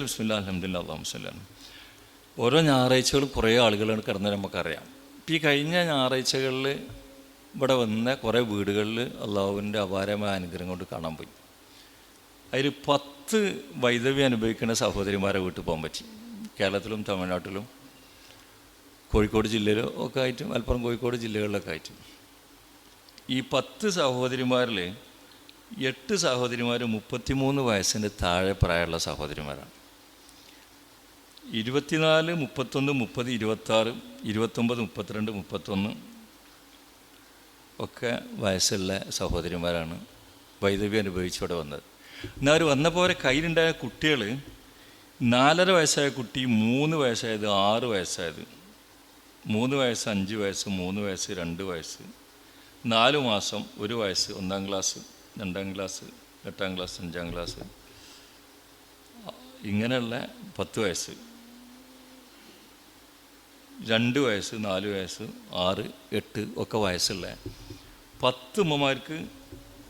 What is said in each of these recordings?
ബിസ്മില്ല അലഹമില്ല അള്ളാഹു സ്വല്ലാം ഓരോ ഞായറാഴ്ചകളും കുറേ ആളുകളാണ് കിടന്നത് നമുക്കറിയാം. ഇപ്പം ഈ കഴിഞ്ഞ ഞായറാഴ്ചകളിൽ ഇവിടെ വന്ന കുറേ വീടുകളിൽ അള്ളാഹുവിന്റെ അപാരമായ അനുഗ്രഹം കൊണ്ട് കാണാൻ പോയി. അതിൽ പത്ത് വൈദവി അനുഭവിക്കുന്ന സഹോദരിമാരെ വീട്ടിൽ പോകാൻ പറ്റി. കേരളത്തിലും തമിഴ്നാട്ടിലും കോഴിക്കോട് ജില്ലയിലും ഒക്കെ ആയിട്ട് മലപ്പുറം കോഴിക്കോട് ജില്ലകളിലൊക്കെ ആയിട്ടും. ഈ പത്ത് സഹോദരിമാരിൽ എട്ട് സഹോദരിമാർ മുപ്പത്തിമൂന്ന് വയസ്സിന്റെ താഴെ പ്രായമുള്ള സഹോദരിമാരാണ്. ഇരുപത്തിനാല് മുപ്പത്തൊന്ന് മുപ്പത് ഇരുപത്താറ് ഇരുപത്തൊമ്പത് മുപ്പത്തിരണ്ട് മുപ്പത്തൊന്ന്. ഒക്കെ വയസ്സുള്ള സഹോദരിമാരാണ് വൈദവ്യം അനുഭവിച്ചവിടെ വന്നത്. എന്നാൽ അവർ വന്നപ്പോൾ അവരെ കയ്യിലുണ്ടായ കുട്ടികൾ നാലര വയസ്സായ കുട്ടി മൂന്ന് വയസ്സായത് ആറ് വയസ്സായത് മൂന്ന് വയസ്സ് അഞ്ച് വയസ്സ് മൂന്ന് വയസ്സ് രണ്ട് വയസ്സ് നാല് മാസം ഒരു വയസ്സ് ഒന്നാം ക്ലാസ് രണ്ടാം ക്ലാസ് എട്ടാം ക്ലാസ് അഞ്ചാം ക്ലാസ് ഇങ്ങനെയുള്ള പത്ത് വയസ്സ്. രണ്ട് വയസ്സ് നാല് വയസ്സ് ആറ് എട്ട് ഒക്കെ വയസ്സുള്ള പത്ത് ഉമ്മമാർക്ക്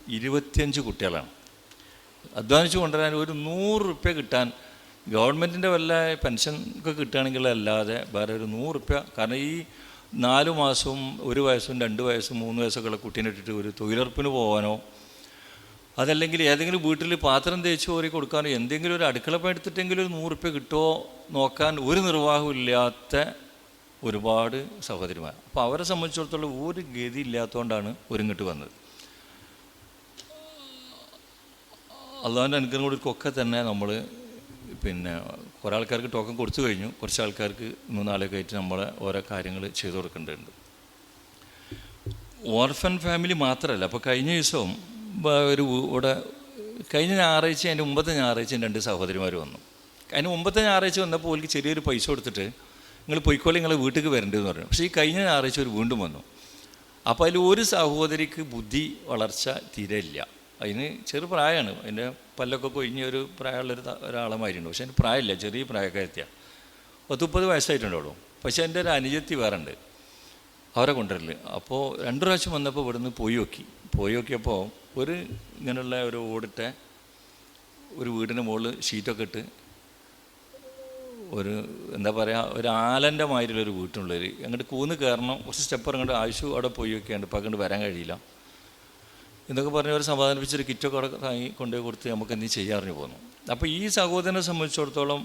ഇരുപത്തിയഞ്ച് കുട്ടികളാണ്. അധ്വാനിച്ച് കൊണ്ടുവരാൻ ഒരു നൂറ് റുപ്യ കിട്ടാൻ ഗവൺമെന്റിന്റെ വല്ല പെൻഷൻ ഒക്കെ കിട്ടുകയാണെങ്കിൽ അല്ലാതെ വേറെ ഒരു നൂറ് റുപ്യ കാരണം ഈ നാല് മാസവും ഒരു വയസ്സും രണ്ട് വയസ്സും മൂന്ന് വയസ്സൊക്കെ ഉള്ള കുട്ടീനെ ഇട്ടിട്ട് ഒരു തൊഴിലുറപ്പിന് പോകാനോ അതല്ലെങ്കിൽ ഏതെങ്കിലും വീട്ടിൽ പാത്രം തേച്ച് ഓറി കൊടുക്കാനോ എന്തെങ്കിലും ഒരു അടുക്കള പണി എടുത്തിട്ടെങ്കിലും ഒരു നൂറ് റുപ്യ കിട്ടുമോ നോക്കാൻ ഒരു നിർവാഹവും ഇല്ലാത്ത ഒരുപാട് സഹോദരിമാർ. അപ്പോൾ അവരെ സംബന്ധിച്ചിടത്തോളം ഒരു ഗതി ഇല്ലാത്തതുകൊണ്ടാണ് ഒരുങ്ങിട്ട് വന്നത്. അള്ളാഹുവിന്റെ അനുഗ്രഹം കൊടുക്കൊക്കെ തന്നെ നമ്മൾ പിന്നെ കുറേ ആൾക്കാർക്ക് ടോക്കൺ കൊടുത്തു കഴിഞ്ഞു. കുറച്ച് ആൾക്കാർക്ക് മൂന്നാളൊക്കെ ആയിട്ട് നമ്മൾ ഓരോ കാര്യങ്ങൾ ചെയ്തു കൊടുക്കേണ്ടതുണ്ട്. ഓർഫൻ ഫാമിലി മാത്രമല്ല അപ്പോൾ കഴിഞ്ഞ ദിവസവും ഒരു ഇവിടെ കഴിഞ്ഞ ഞായറാഴ്ച അതിന്റെ മുമ്പത്തെ ഞായറാഴ്ച രണ്ട് സഹോദരിമാർ വന്നു. അതിന് മുമ്പത്തെ ഞായറാഴ്ച വന്നപ്പോൾ ഓർക്ക് ചെറിയൊരു പൈസ കൊടുത്തിട്ട് നിങ്ങൾ പൊയ്ക്കോളി നിങ്ങൾ വീട്ടിലേക്ക് വരേണ്ടതെന്ന് പറഞ്ഞു. പക്ഷേ ഈ കഴിഞ്ഞ ഞായറാഴ്ച ഒരു വീണ്ടും വന്നു. അപ്പോൾ അതിൽ ഒരു സഹോദരിക്ക് ബുദ്ധി വളർച്ച തീരെ ഇല്ല അതിന് ചെറു പ്രായമാണ്. അതിന്റെ പല്ലൊക്കെ കൊഴിഞ്ഞ ഒരു പ്രായമുള്ളൊരു ഒരു ഒരാളെ മാതിരിയുണ്ട്. പക്ഷേ അതിന് പ്രായമില്ല. ചെറിയ പ്രായക്കാരത്തിയാണ് പത്ത് മുപ്പത് വയസ്സായിട്ടുണ്ടോളൂ പക്ഷേ എന്റെ ഒരു അനുജത്തി വേറെ ഉണ്ട് അവരെ കൊണ്ടുവരൽ. അപ്പോൾ രണ്ടു പ്രാവശ്യം വന്നപ്പോൾ ഇവിടുന്ന് പോയി നോക്കി. പോയി നോക്കിയപ്പോൾ ഒരു ഇങ്ങനെയുള്ള ഒരു ഓടിട്ട ഒരു വീടിന്റെ മുകളിൽ ഷീറ്റൊക്കെ ഇട്ട് ഒരു എന്താ പറയുക ഒരു ആലന്റെ മാതിരിയുള്ളൊരു വീട്ടിനുള്ളൊരു അങ്ങോട്ട് കൂന്ന് കയറണം കുറച്ച് സ്റ്റെപ്പ് ഇറങ്ങോട്ട് ആവശ്യം അവിടെ പോയി ഒക്കെ ഇപ്പം അങ്ങോട്ട് വരാൻ കഴിയില്ല. എന്നൊക്കെ പറഞ്ഞ് അവർ സമാധാനിപ്പിച്ചൊരു കിറ്റൊക്കെ അവിടെ താങ്ങി കൊണ്ടുപോയി കൊടുത്ത് നമുക്ക് എന്തെങ്കിലും ചെയ്യാറിഞ്ഞു പോന്നു. അപ്പോൾ ഈ സഹോദരനെ സംബന്ധിച്ചിടത്തോളം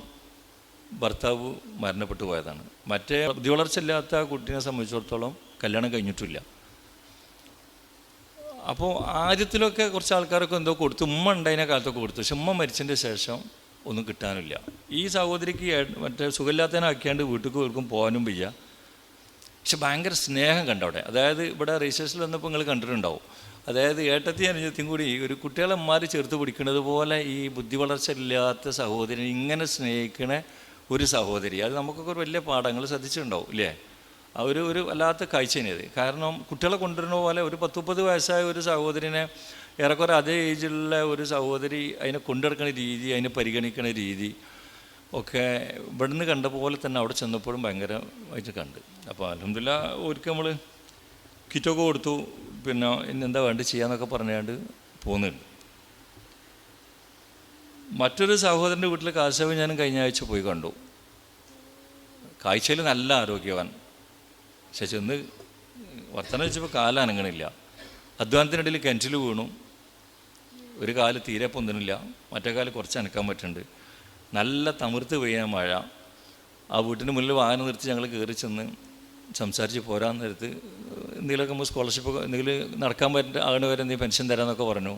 ഭർത്താവ് മരണപ്പെട്ടു പോയതാണ്. മറ്റേ ബുദ്ധി വളർച്ച ഇല്ലാത്ത കുട്ടീനെ സംബന്ധിച്ചിടത്തോളം കല്യാണം കഴിഞ്ഞിട്ടില്ല. അപ്പോൾ ആദ്യത്തിലൊക്കെ കുറച്ച് ആൾക്കാരൊക്കെ എന്തോ കൊടുത്തു. ഉമ്മ ഉണ്ടായതിനെ കാലത്തൊക്കെ കൊടുത്തു. പക്ഷെ ഉമ്മ മരിച്ചതിന്റെ ശേഷം ഒന്നും കിട്ടാനില്ല. ഈ സഹോദരിക്ക് മറ്റേ സുഖമില്ലാത്തതിനാക്കിയാണ്ട് വീട്ടിൽ വീർക്കും പോകാനും വയ്യ. പക്ഷെ ഭയങ്കര സ്നേഹം കണ്ടവിടെ അതായത് ഇവിടെ റീസേഴ്സിൽ വന്നപ്പോൾ നിങ്ങൾ കണ്ടിട്ടുണ്ടാവും. അതായത് ഏട്ടത്തി അനുജത്തിയും കൂടി ഒരു കുട്ടികളെ മാറി ചേർത്ത് പിടിക്കുന്നത് പോലെ ഈ ബുദ്ധി വളർച്ച ഇല്ലാത്ത സഹോദരൻ ഇങ്ങനെ സ്നേഹിക്കണ ഒരു സഹോദരി. അത് നമുക്കൊക്കെ ഒരു വലിയ പാഠങ്ങൾ ശ്രദ്ധിച്ചിട്ടുണ്ടാവും ഇല്ലേ? അവർ ഒരു വല്ലാത്ത കാഴ്ച തന്നെയത് കാരണം കുട്ടികളെ കൊണ്ടുവരുന്ന പോലെ ഒരു പത്ത് മുപ്പത് വയസ്സായ ഒരു സഹോദരിനെ ഏറെക്കുറെ അതേ ഏജിലുള്ള ഒരു സഹോദരി അതിനെ കൊണ്ടുനടക്കുന്ന രീതി അതിനെ പരിഗണിക്കുന്ന രീതി ഒക്കെ ഇവിടുന്ന് കണ്ട പോലെ തന്നെ അവിടെ ചെന്നപ്പോഴും ഭയങ്കരമായിട്ട് കണ്ട്. അപ്പോൾ അലഹമില്ല ഒരിക്കൽ നമ്മൾ കിറ്റൊക്കെ കൊടുത്തു. പിന്നെ ഇന്ന് എന്താ വേണ്ടി ചെയ്യാന്നൊക്കെ പറഞ്ഞാണ്ട് പോകുന്നുണ്ട് മറ്റൊരു സഹോദരന്റെ വീട്ടിൽ കാശവ് ഞാൻ കഴിഞ്ഞ ആഴ്ച പോയി കണ്ടു. കാഴ്ചയിൽ നല്ല ആരോഗ്യവാൻ. പക്ഷെ ചെന്ന് വർത്തനം വെച്ചപ്പോൾ കാലം അനങ്ങണില്ല അധ്വാനത്തിനിടയിൽ കിണറ്റിൽ വീണു. ഒരു കാൽ തീരെ പൊന്തണില്ല മറ്റേ കാൽ കുറച്ച് അനക്കാൻ പറ്റുന്നുണ്ട്. നല്ല തമിർത്ത് പെയ്യാൻ മഴ. ആ വീട്ടിന് മുന്നിൽ വാഹനം നിർത്തി ഞങ്ങൾ കയറി ചെന്ന് സംസാരിച്ച് പോരാൻ നേരത്ത് എന്തെങ്കിലുമൊക്കെ നമ്മൾ സ്കോളർഷിപ്പ് എന്തെങ്കിലും നടക്കാൻ പറ്റുന്ന ആകണ വരെ എന്തെങ്കിലും പെൻഷൻ തരാമെന്നൊക്കെ പറഞ്ഞു.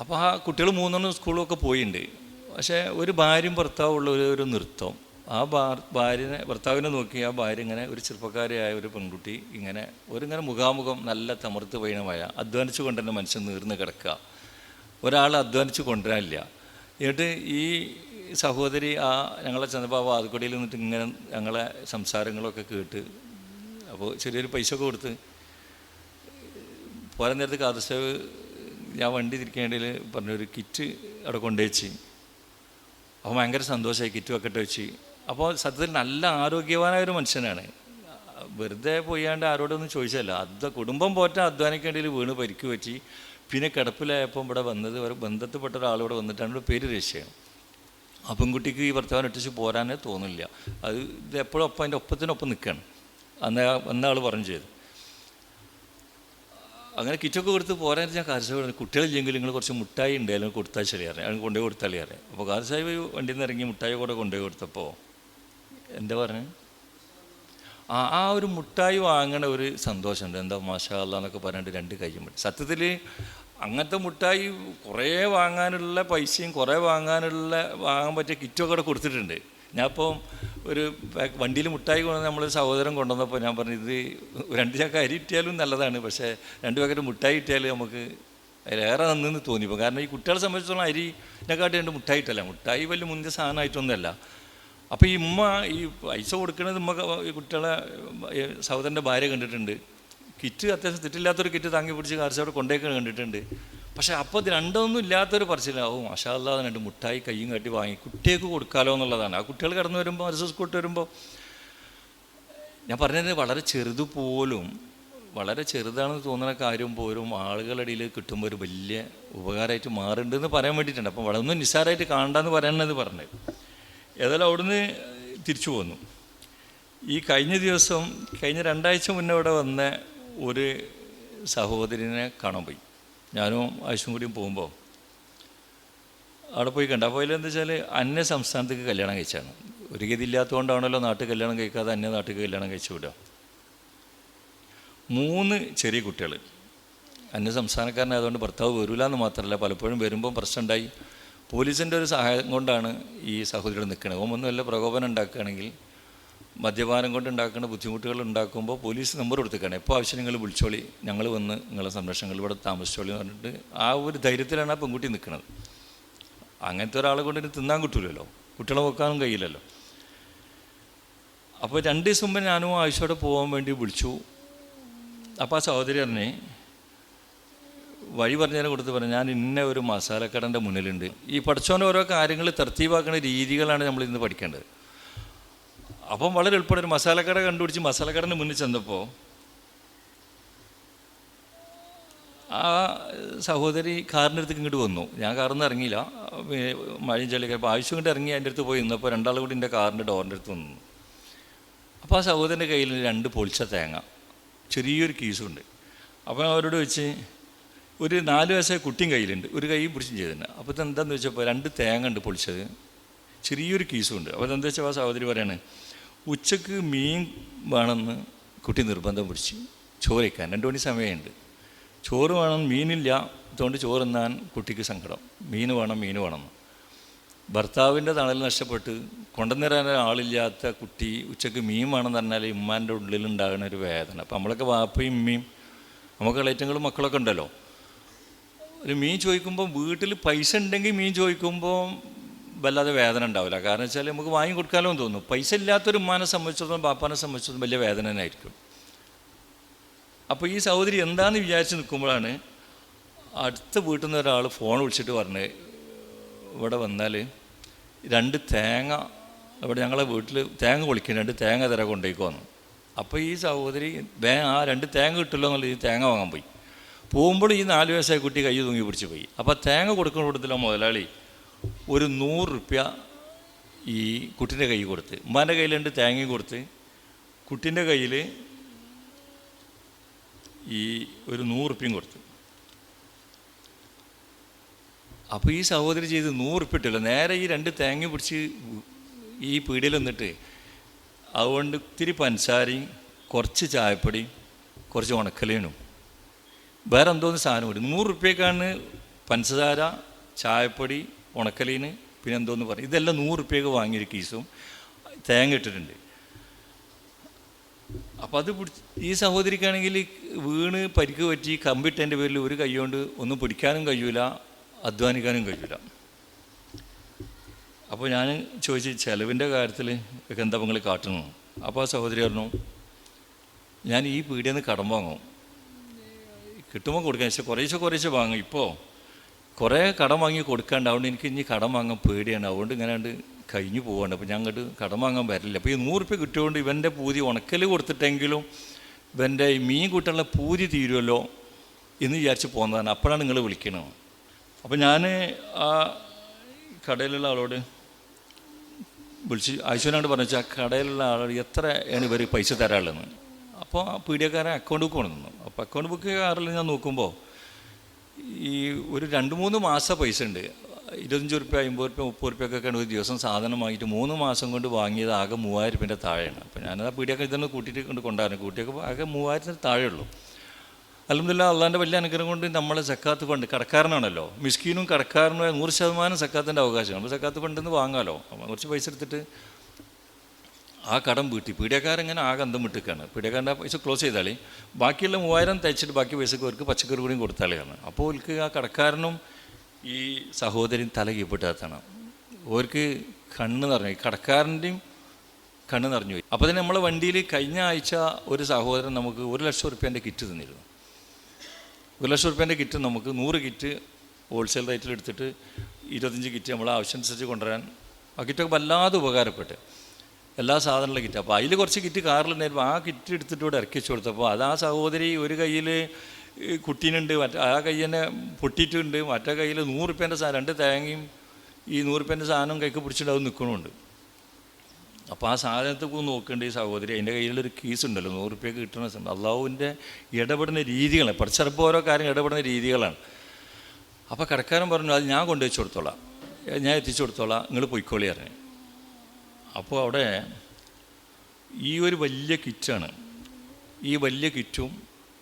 അപ്പോൾ ആ കുട്ടികൾ മൂന്നെണ്ണം സ്കൂളൊക്കെ പോയിട്ടുണ്ട് പക്ഷേ ഒരു ഭാര്യയും ഭർത്താവുള്ള ഒരു ഒരു നൃത്തം. ആ ഭാര്യനെ ഭർത്താവിനെ നോക്കി ആ ഭാര്യ ഇങ്ങനെ ഒരു ചെറുപ്പക്കാരിയായ ഒരു പെൺകുട്ടി ഇങ്ങനെ ഒരിങ്ങനെ മുഖാമുഖം നല്ല തമർത്ത് പൈണമായ അധ്വാനിച്ചു കൊണ്ട് തന്നെ മനുഷ്യൻ നീർന്ന് കിടക്കുക. ഒരാൾ അധ്വാനിച്ചു കൊണ്ടുവരാനില്ല. എന്നിട്ട് ഈ സഹോദരി ആ ഞങ്ങളെ ചന്ദ്രബാബു ആതുക്കടിയിൽ നിന്നിട്ട് ഇങ്ങനെ ഞങ്ങളെ സംസാരങ്ങളൊക്കെ കേട്ട് അപ്പോൾ ചെറിയൊരു പൈസ ഒക്കെ കൊടുത്ത് പോരാ നേരത്ത് കാതസേവ് ഞാൻ വണ്ടി തിരിക്കേണ്ടതിൽ പറഞ്ഞൊരു കിറ്റ് അവിടെ കൊണ്ടുവച്ച്. അപ്പോൾ ഭയങ്കര സന്തോഷമായി കിറ്റ് വെക്കട്ടെ വെച്ച് അപ്പോൾ സത്യത്തിൽ നല്ല ആരോഗ്യവാനായ ഒരു മനുഷ്യനാണ്. വെറുതെ പോയാണ്ട് ആരോടൊന്നും ചോദിച്ചല്ല അത് കുടുംബം പോറ്റ അധ്വാനിക്കേണ്ടതിൽ വീണ് പരിക്ക് പറ്റി പിന്നെ കിടപ്പിലായപ്പോൾ ഇവിടെ വന്നത് ഒരു ബന്ധത്തിൽപ്പെട്ട ഒരാളിവിടെ വന്നിട്ടാണ് ഇവിടെ പേര് രക്ഷയാണ് ആ പെൺകുട്ടിക്ക് ഈ ഭർത്താവിനെ ഒട്ടിച്ച് പോരാനേ തോന്നില്ല. അത് ഇത് എപ്പോഴും ഒപ്പം അതിന്റെ ഒപ്പത്തിനൊപ്പം നിൽക്കുകയാണ് അന്ന് അന്ന ആൾ പറഞ്ഞു ചെയ്തു അങ്ങനെ കിറ്റൊക്കെ കൊടുത്ത് പോരാൻ ഞാൻ കാർസാഹിബ് കുട്ടികളില്ലെങ്കിൽ നിങ്ങൾ കുറച്ച് മുട്ടായി ഉണ്ടായാലും കൊടുത്താൽ ശരിയാറേ അതിന് കൊണ്ടുപോയി കൊടുത്താൽ അറിയാം അപ്പോൾ കാർസാഹിബ് വണ്ടിയിൽ നിന്ന് ഇറങ്ങി മുട്ടായി കൂടെ കൊണ്ടുപോയി കൊടുത്തപ്പോൾ എന്താ പറഞ്ഞു? ആ ആ ഒരു മുട്ടായി വാങ്ങണ ഒരു സന്തോഷമുണ്ട്. എന്താ മാഷാ അല്ലാ എന്നൊക്കെ പറഞ്ഞിട്ട് രണ്ട് കൈയും സത്യത്തിൽ അങ്ങനത്തെ മുട്ടായി കുറേ വാങ്ങാനുള്ള പൈസയും കുറേ വാങ്ങാനുള്ള വാങ്ങാൻ പറ്റിയ കിറ്റൊക്കെ അവിടെ കൊടുത്തിട്ടുണ്ട്. ഞാൻ ഇപ്പോൾ ഒരു വണ്ടിയിൽ മുട്ടായി കൊണ്ടുവന്ന് നമ്മൾ സഹോദരൻ കൊണ്ടുവന്നപ്പോൾ ഞാൻ പറഞ്ഞു ഇത് രണ്ട് ചക്ക അരി ഇട്ടിയാലും നല്ലതാണ്. പക്ഷേ രണ്ട് പാക്കറ്റ് മുട്ടായി ഇട്ടിയാൽ നമുക്ക് അതിലേറെ നന്നെന്ന് തോന്നിപ്പോൾ കാരണം ഈ കുട്ടികളെ സംബന്ധിച്ചിടത്തോളം അരിനെക്കാട്ടി രണ്ട് മുട്ടായി ഇട്ടല്ല മുട്ടായി വലിയ മുന്തിയ സാധനമായിട്ടൊന്നുമല്ല. അപ്പോൾ ഈ ഉമ്മ ഈ പൈസ കൊടുക്കുന്നത് ഉമ്മ കുട്ടികളെ സഹോദരന്റെ ഭാര്യ കണ്ടിട്ടുണ്ട്. കിറ്റ് അത്യാവശ്യം തെറ്റില്ലാത്തൊരു കിറ്റ് താങ്ങി പിടിച്ച് കാർച്ച അവിടെ കൊണ്ടേക്ക് കണ്ടിട്ടുണ്ട്. പക്ഷേ അപ്പോൾ ഇത് രണ്ടൊന്നും ഇല്ലാത്തൊരു പറച്ചിലാവും മഷാല്ലാതെ രണ്ട് മുട്ടായി കയ്യും കാട്ടി വാങ്ങി. കുട്ടികൾക്ക് കൊടുക്കാലോ എന്നുള്ളതാണ്. ആ കുട്ടികൾ കടന്നു വരുമ്പോൾ അരിസസ് സ്കൂട്ട് വരുമ്പോൾ ഞാൻ പറഞ്ഞത് വളരെ ചെറുത് പോലും വളരെ ചെറുതാണെന്ന് തോന്നുന്ന കാര്യം പോലും ആളുകളുടെ ഇടയിൽ കിട്ടുമ്പോൾ ഒരു വലിയ ഉപകാരമായിട്ട് മാറുന്നുണ്ടെന്ന് പറയാൻ വേണ്ടിയിട്ടുണ്ട്. അപ്പം വളരെ നിസ്സാരമായിട്ട് കാണണ്ടെന്ന് പറയാനെന്നത് പറഞ്ഞത്. ഏതായാലും അവിടുന്ന് തിരിച്ചു പോന്നു. ഈ കഴിഞ്ഞ ദിവസം കഴിഞ്ഞ രണ്ടാഴ്ച മുന്നേ ഇവിടെ വന്ന ഒരു സഹോദരനെ കാണാൻ പോയി. ഞാനും ആവശ്യം കൂടിയും പോകുമ്പോൾ അവിടെ പോയി കണ്ട. അപ്പോൾ അതിലെന്താ വെച്ചാൽ അന്യ സംസ്ഥാനത്തേക്ക് കല്യാണം കഴിച്ചാണ്. ഒരു ഗതി ഇല്ലാത്തതുകൊണ്ടാണല്ലോ നാട്ടിൽ കല്യാണം കഴിക്കാതെ അന്യ നാട്ടിൽ കല്യാണം കഴിച്ചു വിടുക. മൂന്ന് ചെറിയ കുട്ടികൾ അന്യ സംസ്ഥാനക്കാരനായതുകൊണ്ട് ഭർത്താവ് വരില്ല എന്ന് മാത്രമല്ല പലപ്പോഴും വരുമ്പം പ്രശ്നമുണ്ടായി. പോലീസിന്റെ ഒരു സഹായം കൊണ്ടാണ് ഈ സഹോദരികൾ നിൽക്കുന്നത്. ഒന്നും വല്ല പ്രകോപനം ഉണ്ടാക്കുകയാണെങ്കിൽ മദ്യപാനം കൊണ്ട് ഉണ്ടാക്കുന്ന ബുദ്ധിമുട്ടുകൾ ഉണ്ടാക്കുമ്പോൾ പോലീസ് നമ്പർ കൊടുത്തേക്കാണ്. എപ്പോൾ ആവശ്യം നിങ്ങൾ വിളിച്ചോളി. ഞങ്ങൾ വന്ന് നിങ്ങളെ സംരക്ഷണങ്ങൾ ഇവിടെ താമസിച്ചോളി എന്ന് പറഞ്ഞിട്ട് ആ ഒരു ധൈര്യത്തിലാണ് ആ പെൺകുട്ടി നിൽക്കുന്നത്. അങ്ങനത്തെ ഒരാളെ കൊണ്ട് ഇനി തിന്നാൻ കിട്ടൂലല്ലോ. കുട്ടികളെ വെക്കാനും കഴിയില്ലല്ലോ. അപ്പോൾ രണ്ട് ദിവസം മുമ്പ് ഞാനും ആവശ്യത്തോടെ പോകാൻ വേണ്ടി വിളിച്ചു. അപ്പോൾ ആ സഹോദരി പറഞ്ഞേ വഴി പറഞ്ഞതിനെ കൊടുത്ത് പറഞ്ഞു ഞാൻ ഇന്ന ഒരു മസാലക്കടന്റെ മുന്നിലുണ്ട്. ഈ പഠിച്ചോന്റെ ഓരോ കാര്യങ്ങൾ തർത്തീവാക്കുന്ന രീതികളാണ് നമ്മൾ ഇന്ന് പഠിക്കേണ്ടത്. അപ്പം വളരെ എളുപ്പമാണ്. ഒരു മസാലക്കട കണ്ടുപിടിച്ച് മസാലക്കടന്റെ മുന്നിൽ ചെന്നപ്പോൾ ആ സഹോദരി കാറിന്റെ അടുത്തേക്ക് ഇങ്ങോട്ട് വന്നു. ഞാൻ കാറിൽ നിന്ന് ഇറങ്ങിയില്ല മഴയും ചെളിയൊക്കെ അപ്പോൾ ആവശ്യം കൊണ്ട് ഇറങ്ങി അതിന്റെ അടുത്ത് പോയി നിന്നപ്പോൾ രണ്ടാളും കൂടി എന്റെ കാറിന്റെ ഡോറിന്റെ അടുത്ത് വന്നു. അപ്പോൾ ആ സഹോദരന്റെ കയ്യിൽ രണ്ട് പൊളിച്ച തേങ്ങ. ചെറിയൊരു കീസുണ്ട്. അപ്പോൾ അവരോട് വെച്ച് ഒരു നാല് വയസ്സായ കുട്ടിയും കയ്യിലുണ്ട്. ഒരു കൈ പിടിച്ചും ചെയ്തിട്ടുണ്ട്. അപ്പോൾ എന്താന്ന് വെച്ചപ്പോൾ രണ്ട് തേങ്ങ ഉണ്ട് പൊളിച്ചത്. ചെറിയൊരു കീസുണ്ട് അപ്പോൾ എന്താ വെച്ചാൽ ആ സഹോദരി പറയാണ് ഉച്ചയ്ക്ക് മീൻ വേണമെന്ന് കുട്ടി നിർബന്ധം പിടിച്ച് ചോറ് വയ്ക്കാൻ രണ്ട് മണി സമയമുണ്ട്. ചോറ് വേണം മീനില്ല. അതുകൊണ്ട് ചോറ് എന്നാൽ കുട്ടിക്ക് സങ്കടം. മീൻ വേണം മീൻ വേണം. ഭർത്താവിന്റെ തണൽ നഷ്ടപ്പെട്ട് കൊണ്ടുവന്നിരാൻ ആളില്ലാത്ത കുട്ടി ഉച്ചയ്ക്ക് മീൻ വേണമെന്ന് പറഞ്ഞാൽ ഉമ്മാന്റെ ഉള്ളിലുണ്ടാകുന്ന ഒരു വേദന. അപ്പോൾ നമ്മളൊക്കെ വാപ്പയും ഉമ്മയും നമുക്ക് കളേറ്റങ്ങളും മക്കളൊക്കെ ഉണ്ടല്ലോ. ഒരു മീൻ ചോദിക്കുമ്പോൾ വീട്ടിൽ പൈസ ഉണ്ടെങ്കിൽ മീൻ ചോദിക്കുമ്പോൾ വല്ലാതെ വേദന ഉണ്ടാവില്ല. കാരണം വെച്ചാൽ നമുക്ക് വാങ്ങി കൊടുക്കാലോ എന്ന് തോന്നും പൈസ ഇല്ലാത്തൊരു ഉമ്മാനെ സംബന്ധിച്ചിടത്തോളം ബാപ്പാനെ സംബന്ധിച്ചിടത്തോളം വലിയ വേദന തന്നെയായിരിക്കും അപ്പോൾ ഈ സഹോദരി എന്താണെന്ന് വിചാരിച്ച് നിൽക്കുമ്പോഴാണ് അടുത്ത വീട്ടിൽ നിന്ന് ഒരാൾ ഫോൺ വിളിച്ചിട്ട് പറഞ്ഞ് ഇവിടെ വന്നാൽ രണ്ട് തേങ്ങ ഇവിടെ ഞങ്ങളെ വീട്ടിൽ തേങ്ങ പൊളിക്കും രണ്ട് തേങ്ങ തിര കൊണ്ടുപോയിക്കോന്നു. അപ്പോൾ ഈ സഹോദരി ആ രണ്ട് തേങ്ങ കിട്ടില്ല എന്നുള്ള ഈ തേങ്ങ വാങ്ങാൻ പോയി. പോകുമ്പോൾ ഈ നാല് വയസ്സായ കുട്ടി കൈ തൂങ്ങി പിടിച്ച് പോയി. അപ്പോൾ തേങ്ങ കൊടുക്കുന്ന കൊടുത്തില്ല മുതലാളി ഒരു നൂറ് റുപ്യ ഈ കുട്ടീന്റെ കൈ കൊടുത്ത് ഉമ്മാന്റെ കയ്യിലുണ്ട് തേങ്ങയും കൊടുത്ത്. കുട്ടീന്റെ കയ്യിൽ ഈ ഒരു നൂറ് റുപ്യയും കൊടുത്തു. അപ്പോൾ ഈ സഹോദരി ചെയ്ത് നൂറ് റുപ്യ ഇട്ടില്ല. നേരെ ഈ രണ്ട് തേങ്ങ പിടിച്ച് ഈ പീടിയിൽ നിന്നിട്ട് അതുകൊണ്ട് ഇത്തിരി പഞ്ചസാരയും കുറച്ച് ചായപ്പൊടിയും കുറച്ച് ഉണക്കലേനും വേറെ എന്തോന്ന് സാധനം കൂടി? നൂറ് റുപ്യക്കാണ് പഞ്ചസാര ചായപ്പൊടി ഉണക്കലീന് പിന്നെ എന്തോന്ന് പറയും ഇതെല്ലാം നൂറ് റുപ്യക്ക് വാങ്ങിയൊരു കീസും തേങ്ങ ഇട്ടിട്ടുണ്ട്. അപ്പോൾ അത് പിടിച്ച് ഈ സഹോദരിക്കാണെങ്കിൽ വീണ് പരിക്ക് പറ്റി കമ്പിട്ടതിന്റെ പേരിൽ ഒരു കൈ കൊണ്ട് ഒന്നും പിടിക്കാനും കഴിയൂല അധ്വാനിക്കാനും കഴിയൂല. അപ്പോൾ ഞാൻ ചോദിച്ചു ചിലവിന്റെ കാര്യത്തിൽ ഒക്കെ എന്താ നിങ്ങൾ കാട്ടുന്നു അപ്പോൾ ആ സഹോദരി പറഞ്ഞു ഞാൻ ഈ പീടിയിൽ നിന്ന് കടം വാങ്ങും. കിട്ടുമ്പോൾ കൊടുക്കാൻ. പക്ഷേ കുറേശ്ശെ കുറേശ്ശെ വാങ്ങും. ഇപ്പോൾ കുറേ കടം വാങ്ങി കൊടുക്കാണ്ട് അതുകൊണ്ട് എനിക്ക് ഇനി കടം വാങ്ങാൻ പേടിയാണ്. അതുകൊണ്ട് ഇങ്ങനെ കഴിഞ്ഞു പോവാണ്ട് അപ്പോൾ ഞാൻ അങ്ങോട്ട് കടം വാങ്ങാൻ വരില്ല. അപ്പോൾ ഈ നൂറുപ്യ കിട്ടിയതുകൊണ്ട് ഇവന്റെ പൂതി ഉണക്കൽ കൊടുത്തിട്ടെങ്കിലും ഇവന്റെ ഈ മീൻ കൂട്ടാനുള്ള പൂതി തീരുമല്ലോ എന്ന് വിചാരിച്ച് പോകുന്നതാണ് അപ്പോഴാണ് നിങ്ങൾ വിളിക്കണത്. അപ്പോൾ ഞാൻ ആ കടയിലുള്ള ആളോട് വിളിച്ച് ആഴ്ചനാണ്ട് പറഞ്ഞു വെച്ചാൽ കടയിലുള്ള ആളോട് എത്രയാണ് ഇവർ പൈസ തരാനുള്ളതെന്ന്. അപ്പോൾ പീഡിയക്കാരൻ അക്കൗണ്ട് ബുക്ക് കൊണ്ടുവന്നു അപ്പോൾ അക്കൗണ്ട് ബുക്ക് കാറിൽ ഞാൻ നോക്കുമ്പോൾ ഈ ഒരു രണ്ട് മൂന്ന് മാസം പൈസ ഉണ്ട്. ഇരുപത്തഞ്ച് റുപ്യ അമ്പത് റുപ്യ മുപ്പത് റുപ്യൊക്കെയാണ് ഒരു ദിവസം സാധനം വാങ്ങിയിട്ട് മൂന്ന് മാസം കൊണ്ട് വാങ്ങിയത് ആകെ മൂവായിരം റുപ്യന്റെ താഴെയാണ്. അപ്പോൾ ഞാനത് പീടിയൊക്കെ ഇതൊന്ന് കൂട്ടിയിട്ട് കൊണ്ട് കൊണ്ടായിരുന്നു കൂട്ടിയൊക്കെ ആകെ മൂവായിരത്തിന് ഉള്ളൂ അലഹമില്ല അള്ളാന്റെ വലിയ അനുഗ്രഹം കൊണ്ട് നമ്മളെ സക്കാത്ത് ഫണ്ട് കടക്കാരനാണല്ലോ. മിസ്കീനും കടക്കാരനും നൂറ് ശതമാനം സക്കാത്തിന്റെ അവകാശമാണ്. അപ്പോൾ സക്കാത്ത് ഫണ്ടെന്ന് വാങ്ങാമല്ലോ അപ്പോൾ കുറച്ച് പൈസ എടുത്തിട്ട് ആ കടം വീട്ടി. പീഡിയക്കാരങ്ങനെ ആകെ അന്തം വിട്ടിക്കാണ് പീഡിയക്കാരന്റെ പൈസ ക്ലോസ് ചെയ്താളി ബാക്കിയുള്ള മൂവായിരം തയ്ച്ചിട്ട് ബാക്കി പൈസക്ക് അവർക്ക് പച്ചക്കറി കൂടിയും കൊടുത്താളിയാണ് അപ്പോൾ അവർക്ക് ആ കടക്കാരനും ഈ സഹോദരിയും തല കീപ്പിട്ടാത്താണ് അവർക്ക് കണ്ണ് നിറഞ്ഞു. കടക്കാരന്റെയും കണ്ണ് നിറഞ്ഞു പോയി. അപ്പോൾ തന്നെ നമ്മളെ വണ്ടിയിൽ കഴിഞ്ഞ ആഴ്ച ഒരു സഹോദരൻ നമുക്ക് ഒരു ലക്ഷം റുപ്യേന്റെ കിറ്റ് തന്നിരുന്നു. ഒരു ലക്ഷം റുപ്യേന്റെ കിറ്റ് നമുക്ക് നൂറ് കിറ്റ് ഹോൾസെയിൽ റേറ്റിൽ എടുത്തിട്ട് ഇരുപത്തഞ്ച് കിറ്റ് നമ്മൾ ആവശ്യമനുസരിച്ച് കൊണ്ടുവരാൻ ആ കിറ്റൊക്കെ വല്ലാതെ ഉപകാരപ്പെട്ട്. എല്ലാ സാധനമുള്ള കിറ്റ്. അപ്പോൾ അതിൽ കുറച്ച് കിറ്റ് കാറിലുണ്ടായിരുന്നു. ആ കിറ്റ് എടുത്തിട്ട് ഇവിടെ ഇറക്കി വെച്ച് കൊടുത്തപ്പോൾ അത് ആ സഹോദരി ഒരു കയ്യിൽ കുട്ടീനുണ്ട് മറ്റേ ആ കൈ തന്നെ പൊട്ടിയിട്ടുണ്ട്. മറ്റേ കയ്യിൽ നൂറ് റുപ്യേന്റെ സാധനം രണ്ട് തേങ്ങയും ഈ നൂറ് റുപ്യേന്റെ സാധനവും കൈക്ക് പിടിച്ചിട്ട് അത് നിൽക്കണമുണ്ട് അപ്പോൾ ആ സാധനത്തെ പോയി നോക്കേണ്ട ഈ സഹോദരി? അതിന്റെ കയ്യിലൊരു കീസ് ഉണ്ടല്ലോ നൂറ് റുപ്യക്ക് കിട്ടുന്ന സമയം അള്ളാഹുവിന്റെ ഇടപെടുന്ന രീതികളാണ്. പഠിച്ചപ്പോൾ ഓരോ കാര്യം ഇടപെടുന്ന രീതികളാണ്. അപ്പോൾ കടക്കാരൻ പറഞ്ഞു അത് ഞാൻ കൊണ്ടുവച്ച് കൊടുത്തോളാം. ഞാൻ എത്തിച്ചു കൊടുത്തോളാം. നിങ്ങൾ പൊയ്ക്കോളി പറഞ്ഞു. അപ്പോൾ അവിടെ ഈ ഒരു വലിയ കിറ്റാണ്. ഈ വലിയ കിറ്റും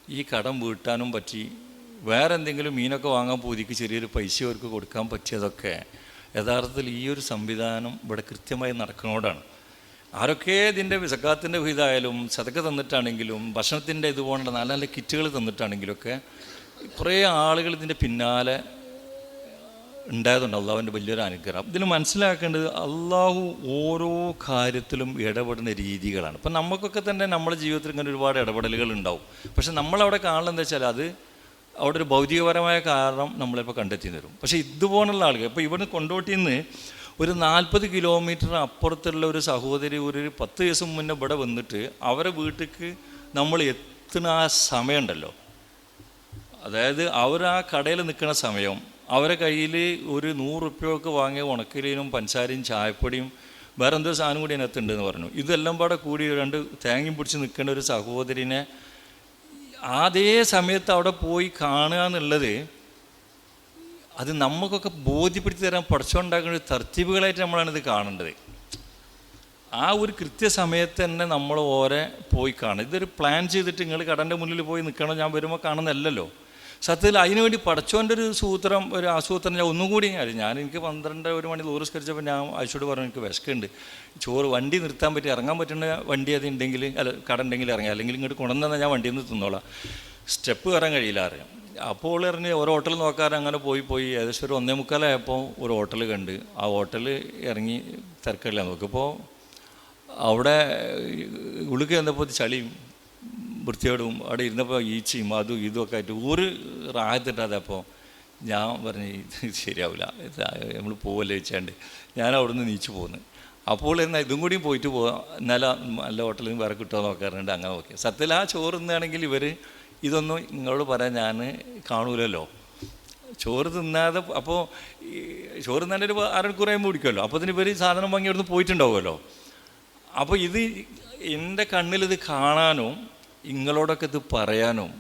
ഈ കടം വീട്ടാനും പറ്റി വേറെ എന്തെങ്കിലും മീനൊക്കെ വാങ്ങാൻ പൂതിക്ക് ചെറിയൊരു പൈസ അവർക്ക് കൊടുക്കാൻ പറ്റിയതൊക്കെ യഥാർത്ഥത്തിൽ ഈ ഒരു സംവിധാനം ഇവിടെ കൃത്യമായി നടക്കുന്നതോടാണ്. ആരൊക്കെ ഇതിന്റെ സക്കാത്തിന്റെ വിഹിതമായാലും സതക്ക തന്നിട്ടാണെങ്കിലും ഭക്ഷണത്തിന്റെ ഇതുപോലെ നല്ല നല്ല കിറ്റുകൾ തന്നിട്ടാണെങ്കിലൊക്കെ കുറേ ആളുകൾ ഇതിന്റെ പിന്നാലെ ഉണ്ടായതുണ്ട് അള്ളാഹുവിന്റെ വലിയൊരു അനുഗ്രഹം. ഇതിൽ മനസ്സിലാക്കേണ്ടത് അള്ളാഹു ഓരോ കാര്യത്തിലും ഇടപെടുന്ന രീതികളാണ്. ഇപ്പം നമുക്കൊക്കെ തന്നെ നമ്മുടെ ജീവിതത്തിൽ ഇങ്ങനെ ഒരുപാട് ഇടപെടലുകൾ ഉണ്ടാവും. പക്ഷെ നമ്മളവിടെ കാണുന്നത് എന്താ വെച്ചാൽ അത് അവിടെ ഒരു ഭൗതികപരമായ കാരണം നമ്മളിപ്പോൾ കണ്ടെത്തി തരും. പക്ഷേ ഇതുപോലുള്ള ആളുകൾ ഇപ്പോൾ ഇവിടുന്ന് കൊണ്ടോട്ടിൽ നിന്ന് ഒരു നാൽപ്പത് കിലോമീറ്റർ അപ്പുറത്തുള്ള ഒരു സഹോദരി ഒരു പത്ത് ദിവസം മുന്നേ ഇവിടെ വന്നിട്ട് അവരെ വീട്ടിലേക്ക് നമ്മൾ എത്തുന്ന ആ സമയമുണ്ടല്ലോ. അതായത് അവർ ആ കടയിൽ നിൽക്കുന്ന സമയം അവരെ കയ്യിൽ ഒരു നൂറ് റുപ്യൊക്കെ വാങ്ങിയ ഉണക്കലീനും പഞ്ചസാരയും ചായപ്പൊടിയും വേറെ എന്തോ സാധനം കൂടി അതിനകത്തുണ്ടെന്ന് പറഞ്ഞു. ഇതെല്ലാം പാടെ കൂടി രണ്ട് തേങ്ങയും പിടിച്ച് നിൽക്കേണ്ട ഒരു സഹോദരിനെ അതേ സമയത്ത് അവിടെ പോയി കാണുക എന്നുള്ളത് അത് നമുക്കൊക്കെ ബോധ്യപ്പെടുത്തി തരാൻ പഠിച്ചുകൊണ്ടാക്കുന്ന ഒരു തർത്തീവുകളായിട്ട് നമ്മളാണിത് കാണേണ്ടത്. ആ ഒരു കൃത്യസമയത്ത് തന്നെ നമ്മൾ ഓരെ പോയി കാണും. ഇതൊരു പ്ലാൻ ചെയ്തിട്ട് നിങ്ങൾ കടന്റെ മുന്നിൽ പോയി നിൽക്കണം ഞാൻ വരുമ്പോൾ കാണുന്നതല്ലല്ലോ. സത്യത്തിൽ അതിനുവേണ്ടി പഠിച്ചോന്റെ ഒരു സൂത്രം ഒരു ആസൂത്രം ഞാൻ ഒന്നും കൂടി കാര്യം ഞാൻ എനിക്ക് പന്ത്രണ്ട് ഒരു മണി ദൂരസ്കരിച്ചപ്പോൾ ഞാൻ അയച്ചോട് പറഞ്ഞു എനിക്ക് വിശക്കുണ്ട്. ചോറ് വണ്ടി നിർത്താൻ പറ്റി ഇറങ്ങാൻ പറ്റുന്ന വണ്ടി അത് ഉണ്ടെങ്കിൽ അല്ല കട ഉണ്ടെങ്കിൽ ഇറങ്ങാം അല്ലെങ്കിൽ ഇങ്ങോട്ട് കൊണ്ടുവന്നാൽ ഞാൻ വണ്ടിയിൽ നിന്ന് തിന്നോളാം. സ്റ്റെപ്പ് കയറാൻ കഴിയില്ല അറിയാം. അപ്പോൾ ഇറങ്ങി ഒരു ഹോട്ടൽ നോക്കാറ്. അങ്ങനെ പോയി പോയി. ഏകദേശം ഒരു ഒന്നേ മുക്കാലായപ്പോൾ ഒരു ഹോട്ടൽ കണ്ട്. ആ ഹോട്ടൽ ഇറങ്ങി തിരക്കടില്ല നോക്കിയപ്പോൾ അവിടെ ഉളുക്ക് ചെന്നപ്പോൾ ചളിയും വൃത്തിയോടും അവിടെ ഇരുന്നപ്പോൾ ഈച്ചയും അതും ഇതും ഒക്കെ ആയിട്ട് ഒരു റാഹത്തിട്ടാതെ അപ്പോൾ ഞാൻ പറഞ്ഞു ഇത് ശരിയാവില്ല നമ്മൾ പോവല്ലേ വെച്ചാണ്ട്. ഞാൻ അവിടെ നിന്ന് നീച്ചു പോന്നു. അപ്പോൾ എന്നാൽ ഇതും കൂടിയും പോയിട്ട് പോകാം നല്ല നല്ല ഹോട്ടലിൽ വേറെ കിട്ടുമോ നോക്കാറുണ്ട് അങ്ങനെ നോക്കി സത്യത്തിൽ ആ ചോറ് തിന്നാണെങ്കിൽ ഇവർ ഇതൊന്നും നിങ്ങളോട് പറയാൻ ഞാൻ കാണൂലല്ലോ. ചോറ് തിന്നാതെ അപ്പോൾ ചോറ് തന്നെ ഒരു അരക്കുറേ മുടിക്കുമല്ലോ അപ്പോൾ അതിന് ഇവർ സാധനം വാങ്ങി അവിടുന്ന് പോയിട്ടുണ്ടാവുമല്ലോ. അപ്പോൾ ഇത് എന്റെ കണ്ണിൽ ഇത് കാണാനും നിങ്ങളോടൊക്കെ ഇത് പറയാനും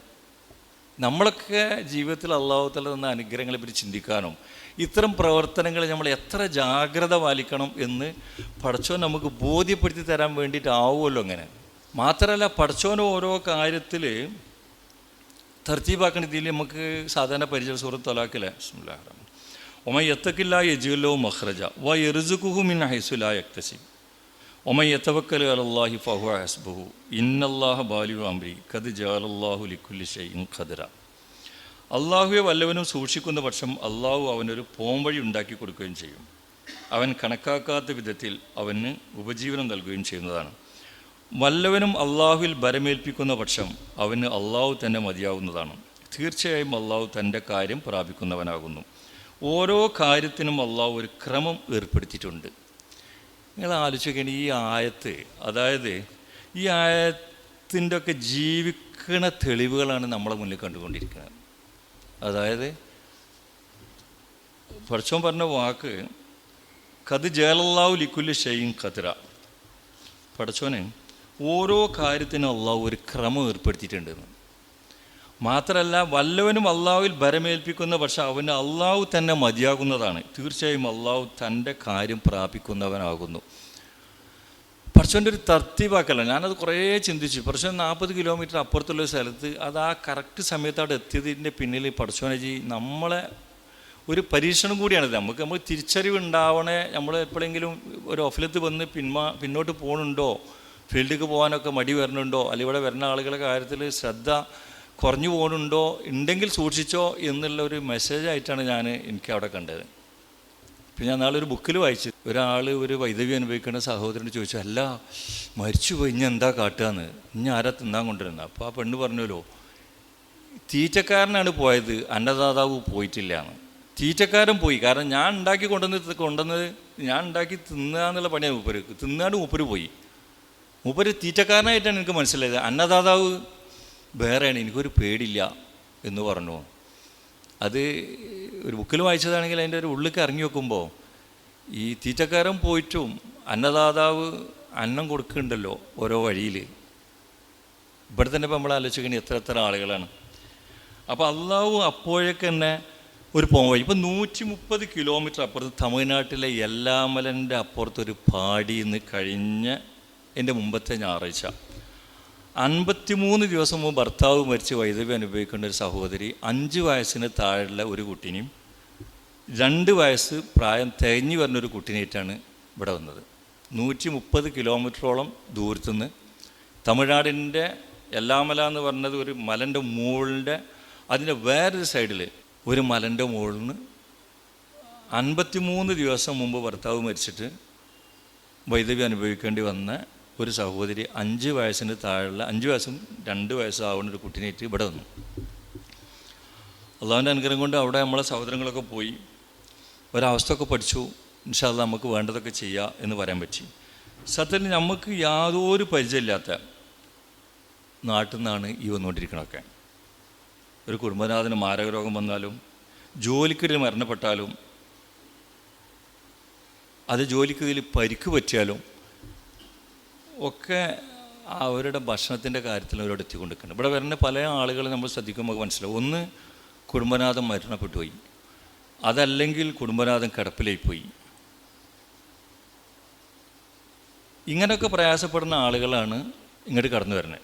നമ്മളൊക്കെ ജീവിതത്തിൽ അള്ളാഹുത്തല തന്ന അനുഗ്രഹങ്ങളെ പറ്റി ചിന്തിക്കാനും ഇത്തരം പ്രവർത്തനങ്ങൾ നമ്മൾ എത്ര ജാഗ്രത പാലിക്കണം എന്ന് പഠിച്ചോൻ നമുക്ക് ബോധ്യപ്പെടുത്തി തരാൻ വേണ്ടിയിട്ടാവുമല്ലോ അങ്ങനെ. മാത്രമല്ല പഠിച്ചോന് ഓരോ കാര്യത്തിൽ തർത്തീപാക്കണ രീതിയിൽ നമുക്ക് സാധാരണ പരിചയ സുഹൃത്ത് തലാക്കില്ലേ ഒമ എത്തക്കില്ല യജുല്ലോ മഹ്റജ വ എറുസുഖു മിൻ ഹൈസുല യക്തസി ഒമ യത്തവക്കൽ അലല്ലാഹി ഇന്നല്ലാഹ ഖദ് അള്ളാഹുവെ വല്ലവനും സൂക്ഷിക്കുന്ന പക്ഷം അള്ളാഹു അവനൊരു പോംവഴി ഉണ്ടാക്കി കൊടുക്കുകയും ചെയ്യും. അവൻ കണക്കാക്കാത്ത വിധത്തിൽ അവന് ഉപജീവനം നൽകുകയും ചെയ്യുന്നതാണ്. വല്ലവനും അള്ളാഹുവിൽ ബരമേൽപ്പിക്കുന്ന പക്ഷം അവന് അള്ളാഹു തന്നെ മതിയാവുന്നതാണ്. തീർച്ചയായും അള്ളാഹു തന്റെ കാര്യം പ്രാപിക്കുന്നവനാകുന്നു. ഓരോ കാര്യത്തിനും അള്ളാഹു ഒരു ക്രമം ഏർപ്പെടുത്തിയിട്ടുണ്ട്. നിങ്ങൾ ആലോചിക്കേണ്ട ഈ ആയത്ത് അതായത് ഈ ആയത്തിന്റെ ഒക്കെ ജീവിക്കണ തെളിവുകളാണ് നമ്മളെ മുന്നിൽ കണ്ടുകൊണ്ടിരിക്കുന്നത്. അതായത് പഠിച്ചോൻ പറഞ്ഞ വാക്ക് കത് ജേലല്ലാവു ലിക്കുൽ ഷെയ്യും കതിര പടച്ചോനെ ഓരോ കാര്യത്തിനും അള്ളാഹു ഒരു ക്രമം ഏർപ്പെടുത്തിയിട്ടുണ്ടെന്ന് മാത്രമല്ല വല്ലവനും അള്ളാഹുവിൽ ഭരമേൽപ്പിക്കുന്ന പക്ഷെ അവന് അള്ളാഹു തന്നെ മതിയാകുന്നതാണ്. തീർച്ചയായും അള്ളാഹു തന്റെ കാര്യം പ്രാപിക്കുന്നവനാകുന്നു. പർശന്റെ ഒരു തർത്തിവാക്കല്ല. ഞാനത് കുറേ ചിന്തിച്ചു. പർശൻ നാൽപ്പത് കിലോമീറ്റർ അപ്പുറത്തുള്ള സ്ഥലത്ത് അത് ആ കറക്റ്റ് സമയത്ത് അവിടെ എത്തിയതിന്റെ പിന്നിൽ പടച്ചോനജി നമ്മളെ ഒരു പരീക്ഷണം കൂടിയാണിത് നമുക്ക് നമ്മൾ തിരിച്ചറിവ് ഉണ്ടാവണേ നമ്മൾ എപ്പോഴെങ്കിലും ഒരു ഓഫിലത്ത് വന്ന് പിന്മാ പിന്നോട്ട് പോകുന്നുണ്ടോ ഫീൽഡിലേക്ക് പോകാനൊക്കെ മടി വരുന്നുണ്ടോ അല്ലെങ്കിൽ ഇവിടെ വരുന്ന ആളുകളുടെ കാര്യത്തിൽ ശ്രദ്ധ കുറഞ്ഞു പോകുന്നുണ്ടോ ഉണ്ടെങ്കിൽ സൂക്ഷിച്ചോ എന്നുള്ള ഒരു മെസ്സേജ് ആയിട്ടാണ് ഞാൻ എനിക്ക് അവിടെ കണ്ടത്. പിന്നെ ഞാൻ നാളെ ഒരു ബുക്കിൽ വായിച്ചു ഒരാൾ ഒരു വൈദവി അനുഭവിക്കുന്ന സഹോദരനോട് ചോദിച്ചു അല്ല മരിച്ചു പോയി ഇനി എന്താ കാട്ടുകയെന്ന് ഇനി ആരാ തിന്നാൻ കൊണ്ടുവരുന്നത് അപ്പോൾ ആ പെണ്ണ് പറഞ്ഞല്ലോ തീറ്റക്കാരനാണ് പോയത് അന്നദാതാവ് പോയിട്ടില്ല എന്ന് തീറ്റക്കാരൻ പോയി കാരണം ഞാൻ ഉണ്ടാക്കി കൊണ്ടുവന്ന് കൊണ്ടുവന്നത് ഞാൻ ഉണ്ടാക്കി തിന്നുക എന്നുള്ള പണിയാണ് മൂപ്പര്. തിന്നാണ്ട് മൂപ്പര് പോയി. മൂപ്പര് തീറ്റക്കാരനായിട്ടാണ് എനിക്ക് മനസ്സിലായത്. അന്നദാതാവ് വേറെയാണ് എനിക്കൊരു പേടില്ല എന്ന് പറഞ്ഞു. അത് ഒരു ബുക്കിൽ വായിച്ചതാണെങ്കിൽ അതിന്റെ ഒരു ഉള്ളിൽ ഇറങ്ങി വെക്കുമ്പോൾ ഈ തീറ്റക്കാരൻ പോയിട്ടും അന്നദാതാവ് അന്നം കൊടുക്കുന്നുണ്ടല്ലോ ഓരോ വഴിയിൽ. ഇവിടെ തന്നെ ഇപ്പോൾ നമ്മൾ ആലോചിക്കണി എത്ര എത്ര ആളുകളാണ്. അപ്പോൾ അള്ളാഹു അപ്പോഴൊക്കെ തന്നെ ഒരു പോയി ഇപ്പം നൂറ്റി മുപ്പത് കിലോമീറ്റർ അപ്പുറത്ത് തമിഴ്നാട്ടിലെ എല്ലാമലന്റെ അപ്പുറത്ത് ഒരു പാടി നിന്ന് കഴിഞ്ഞ എന്റെ മുമ്പത്തെ ഞായറാഴ്ച. അൻപത്തിമൂന്ന് ദിവസം മുമ്പ് ഭർത്താവ് മരിച്ച് വൈദവ്യം അനുഭവിക്കേണ്ട ഒരു സഹോദരി അഞ്ച് വയസ്സിന് താഴെയുള്ള ഒരു കുട്ടിനെയും രണ്ട് വയസ്സ് പ്രായം തികഞ്ഞു വരുന്ന ഒരു കുട്ടീനായിട്ടാണ് ഇവിടെ വന്നത്. നൂറ്റി മുപ്പത് കിലോമീറ്ററോളം ദൂരത്തുനിന്ന് തമിഴ്നാടിന്റെ എല്ലാമല എന്ന് പറഞ്ഞത് ഒരു മലന്റെ മുകളിന്റെ അതിന്റെ വേറൊരു സൈഡിൽ ഒരു മലന്റെ മുകളിൽ നിന്ന് അൻപത്തിമൂന്ന് ദിവസം മുമ്പ് ഭർത്താവ് മരിച്ചിട്ട് വൈദ്യുതി അനുഭവിക്കേണ്ടി വന്ന ഒരു സഹോദരി അഞ്ച് വയസ്സിന് താഴെയുള്ള അഞ്ച് വയസ്സും രണ്ട് വയസ്സാവുന്ന ഒരു കുട്ടിനേറ്റ് ഇവിടെ വന്നു അള്ളാഹുവിന്റെ അനുഗ്രഹം കൊണ്ട് അവിടെ നമ്മളെ സഹോദരങ്ങളൊക്കെ പോയി. ഒരവസ്ഥയൊക്കെ പഠിച്ചു. ഇൻഷാല്ല നമുക്ക് വേണ്ടതൊക്കെ ചെയ്യുക എന്ന് പറയാൻ പറ്റി. സത്യത്തിൽ നമുക്ക് യാതൊരു പരിചയമില്ലാത്ത നാട്ടിൽ നിന്നാണ് ഈ വന്നുകൊണ്ടിരിക്കണമൊക്കെ ഒരു കുടുംബനാഥന് മാരകരോഗം വന്നാലും ജോലിക്കിടയിൽ മരണപ്പെട്ടാലും അത് ജോലിക്കിടയിൽ പരിക്ക് പറ്റിയാലും ഒക്കെ അവരുടെ ഭക്ഷണത്തിന്റെ കാര്യത്തിൽ അവരോട് എത്തിക്കൊണ്ടിരിക്കുന്നത് ഇവിടെ വരുന്ന പല ആളുകളെ നമ്മൾ ശ്രദ്ധിക്കുമ്പോൾ മനസ്സിലാവും. ഒന്ന് കുടുംബനാഥം മരണപ്പെട്ടു പോയി അതല്ലെങ്കിൽ കുടുംബനാഥം കിടപ്പിലായി പോയി ഇങ്ങനെയൊക്കെ പ്രയാസപ്പെടുന്ന ആളുകളാണ് ഇങ്ങോട്ട് കടന്നു വരുന്നത്.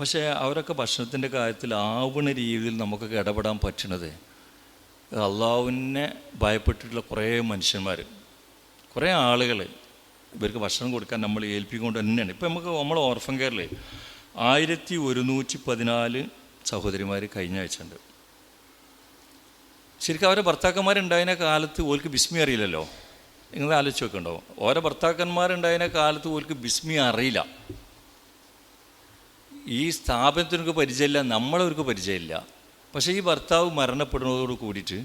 പക്ഷേ അവരൊക്കെ ഭക്ഷണത്തിന്റെ കാര്യത്തിൽ ആവുന്ന രീതിയിൽ നമുക്കൊക്കെ ഇടപെടാൻ പറ്റണത് അള്ളാഹുവിനെ ഭയപ്പെട്ടിട്ടുള്ള കുറേ മനുഷ്യന്മാർ കുറേ ആളുകൾ ഇവർക്ക് ഭക്ഷണം കൊടുക്കാൻ നമ്മൾ ഏൽപ്പിക്കൊണ്ട് തന്നെയാണ്. ഇപ്പം നമുക്ക് നമ്മൾ ഓർഫൻ കെയറിൽ ആയിരത്തി ഒരുന്നൂറ്റി പതിനാല് സഹോദരിമാർ കഴിഞ്ഞ ആഴ്ച ഉണ്ട്. ശരിക്കും അവരെ ഭർത്താക്കന്മാരുണ്ടായതിന കാലത്ത് ഓൽക്ക് ബിസ്മി അറിയില്ലല്ലോ. നിങ്ങൾ ആലോചിച്ച് വെക്കണ്ടോ ഓരോ ഭർത്താക്കന്മാരുണ്ടായതിന കാലത്ത് ഓൽക്ക് ബിസ്മി അറിയില്ല. ഈ സ്ഥാപനത്തിനൊക്കെ പരിചയമില്ല നമ്മളവർക്ക് പരിചയമില്ല. പക്ഷേ ഈ ഭർത്താവ് മരണപ്പെടുന്നതോട് കൂടിയിട്ട്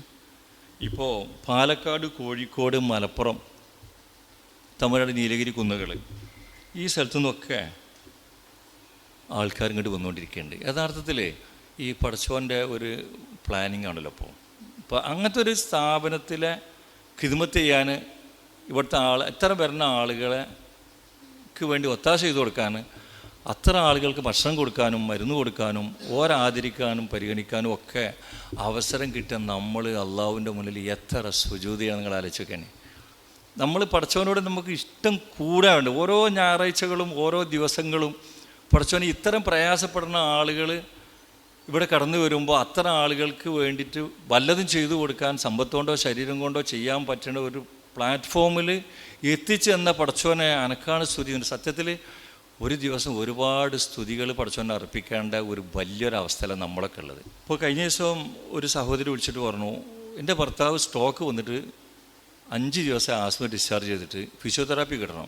ഇപ്പോൾ പാലക്കാട് കോഴിക്കോട് മലപ്പുറം തമിഴ്നാട് നീലഗിരി കുന്നുകൾ ഈ സ്ഥലത്തു നിന്നൊക്കെ ആൾക്കാർ ഇങ്ങോട്ട് വന്നുകൊണ്ടിരിക്കുന്നുണ്ട്. യഥാർത്ഥത്തിൽ ഈ പടച്ചോന്റെ ഒരു പ്ലാനിങ് ആണല്ലോ അപ്പോൾ അപ്പോൾ അങ്ങനത്തെ ഒരു സ്ഥാപനത്തിലെ ഖിദ്മത്ത് ചെയ്യാൻ ഇവിടുത്തെ ആൾ എത്ര വരുന്ന ആളുകളെക്ക് വേണ്ടി ഒത്താശ ചെയ്ത് കൊടുക്കാൻ അത്ര ആളുകൾക്ക് ഭക്ഷണം കൊടുക്കാനും മരുന്ന് കൊടുക്കാനും ഓരാദരിക്കാനും പരിഗണിക്കാനും ഒക്കെ അവസരം കിട്ടിയ നമ്മൾ അള്ളാഹുവിന്റെ മുന്നിൽ എത്ര സുജൂതിയാണ് നിങ്ങൾ ആലോചിക്കാൻ നമ്മൾ പഠിച്ചവനോട് നമുക്ക് ഇഷ്ടം കൂടാറുണ്ട് ഓരോ ഞായറാഴ്ചകളും ഓരോ ദിവസങ്ങളും പഠിച്ചവന് ഇത്തരം പ്രയാസപ്പെടുന്ന ആളുകൾ ഇവിടെ കടന്നു വരുമ്പോൾ അത്തരം ആളുകൾക്ക് വേണ്ടിയിട്ട് വല്ലതും ചെയ്തു കൊടുക്കാൻ സമ്പത്ത് കൊണ്ടോ ശരീരം കൊണ്ടോ ചെയ്യാൻ പറ്റുന്ന ഒരു പ്ലാറ്റ്ഫോമിൽ എത്തിച്ചു എന്ന പടച്ചോനെ അനക്കാണ് സ്തുതി. സത്യത്തിൽ ഒരു ദിവസം ഒരുപാട് സ്തുതികൾ പടച്ചോനെ അർപ്പിക്കേണ്ട ഒരു വലിയൊരവസ്ഥയിലാണ് നമ്മളൊക്കെ ഉള്ളത്. ഇപ്പോൾ കഴിഞ്ഞ ദിവസം ഒരു സഹോദരി വിളിച്ചിട്ട് പറഞ്ഞു എന്റെ ഭർത്താവ് സ്റ്റോക്ക് വന്നിട്ട് അഞ്ച് ദിവസം ആസ്മ ഡിസ്ചാർജ് ചെയ്തിട്ട് ഫിസിയോതെറാപ്പി കിട്ടണം